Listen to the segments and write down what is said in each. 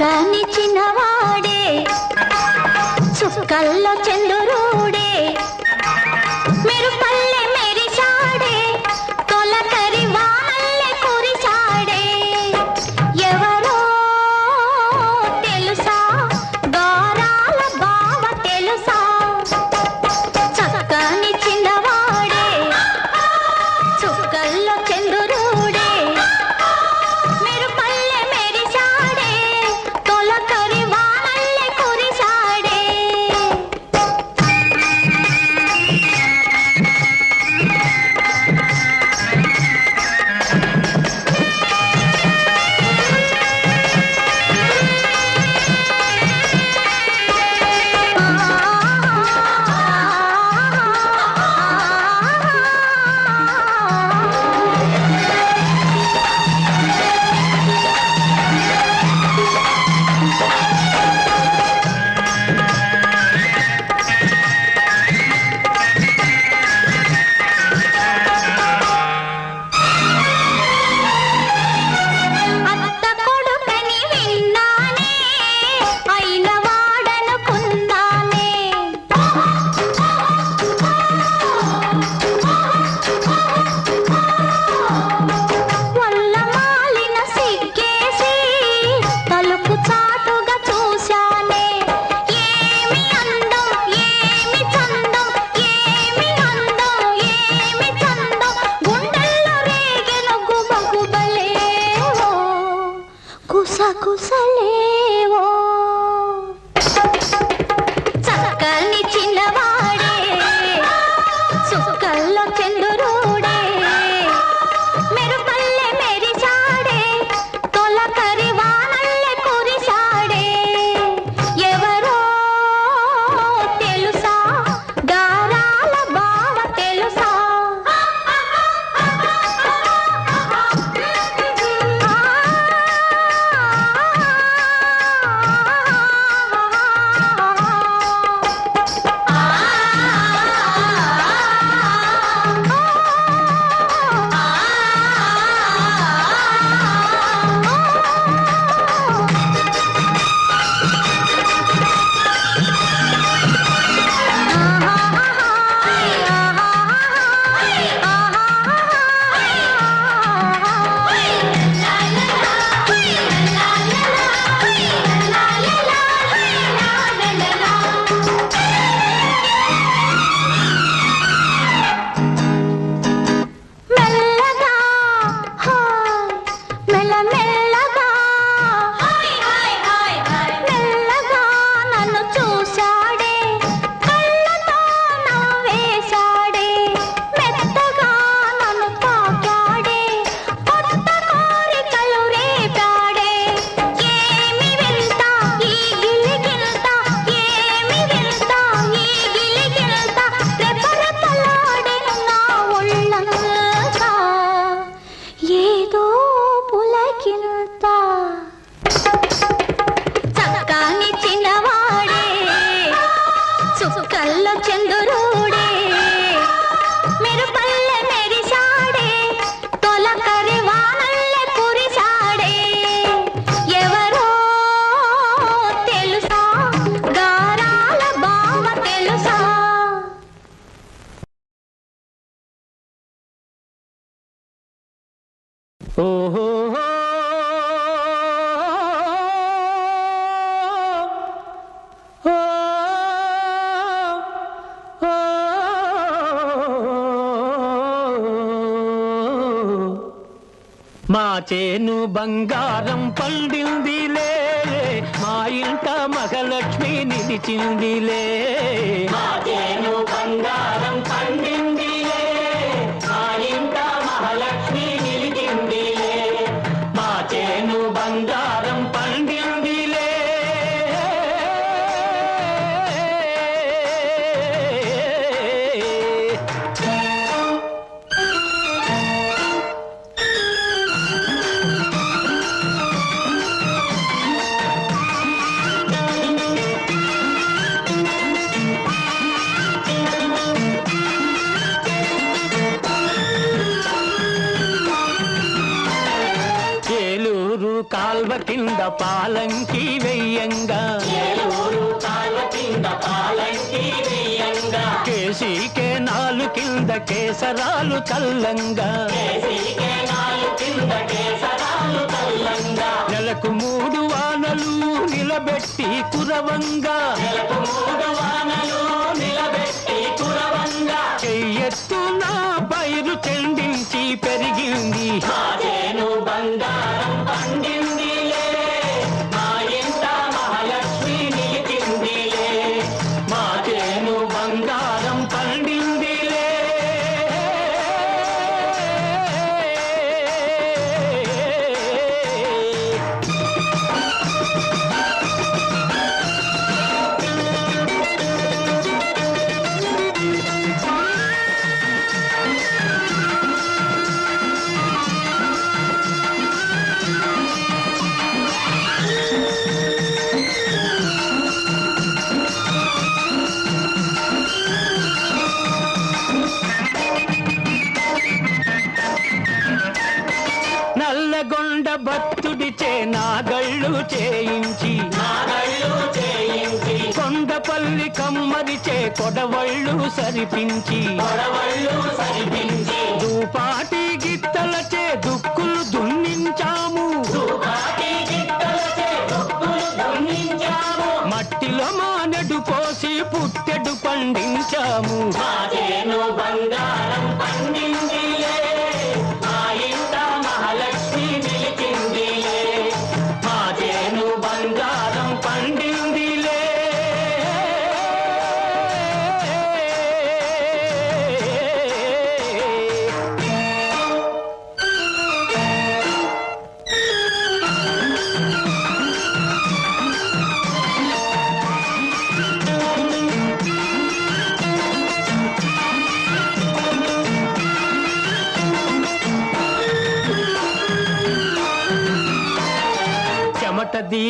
కానీ చుక్కనిచ్చినవాడే చుక్కల్లో చె మా చేను బంగారం పండిందిలే మా ఇంట మహాలక్ష్మి నిలిచిందిలే. మా చేను కాల్వ కింద పాలంకి వెయ్యంగా. కేసీకే నాలు కింద కేసరాలు చల్లంగా. నెలకు మూడు వానలు నిలబెట్టి కురవంగా. భక్తుడిచే నాగళ్ళు చేయించి. కొండపల్లి కమ్మరిచే కొడవళ్ళు సరిపించి. దూపాటి గిత్తలచే దుక్కులు దున్నించాము. మట్టిలో మానెడు పోసి పుట్టెడు పండించాము. బంగారం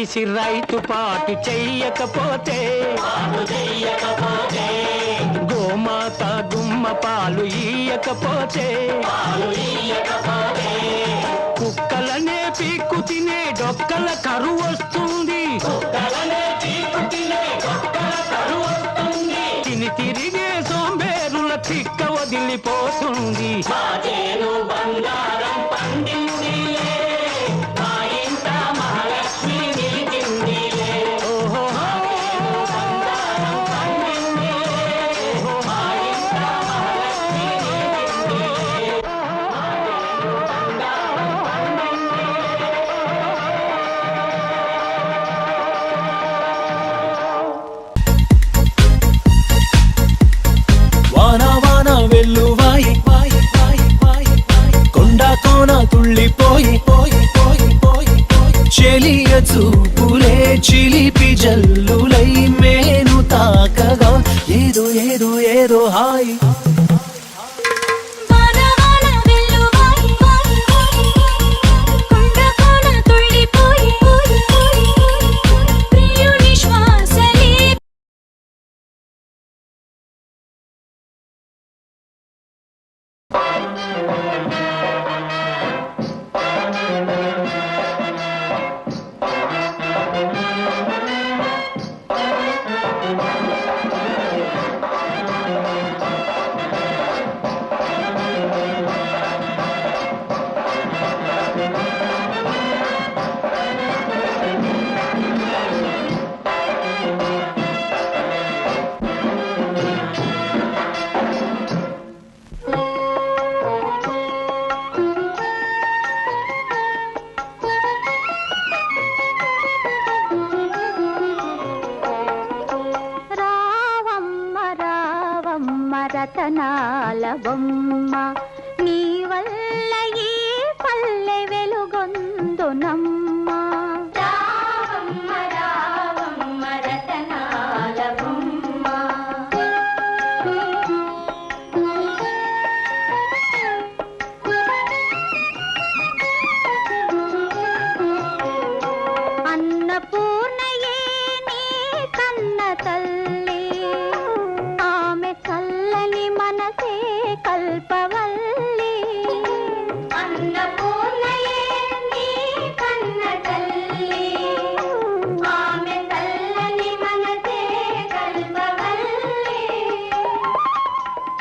తీసి రైతు పాటు చెయ్యకపోతే గోమాత గుమ్మ పాలు ఇయ్యకపోతే కుక్కలనే పీక్కు తినే డొక్కల కరువు వస్తుంది. తిని తిరిగే సోంబేరుల తిక్క వదిలిపోతుంది. బంగారం చెలియ చూపులే చిలిపి జల్లులై మేను తాకగా. ఏదో ఏదో ఏదో హాయి. కలసే కల్పవల్లి. అన్నపూర్ణయే నీ కన్న తల్లి. ఆమె తల్లని మనసే కల్పవల్లి.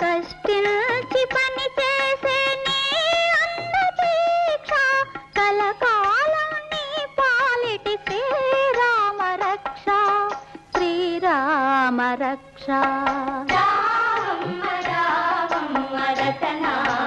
కష్టించి పని చేసే నీ అన్న 在那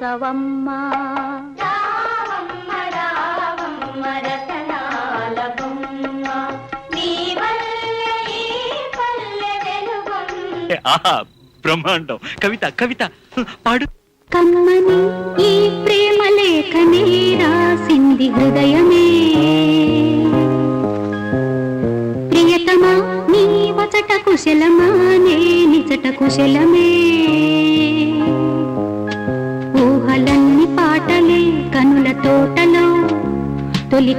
కేశవమ్మ బ్రహ్మాండం. కవిత కవిత పాడు. కమ్మని ఈ ప్రేమ లేఖనే రాసింది హృదయమే. ప్రియతమా నీ వచట కుశలమా నే నిచట కుశలమే. తొలి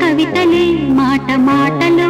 కవితలే మాట మాటలో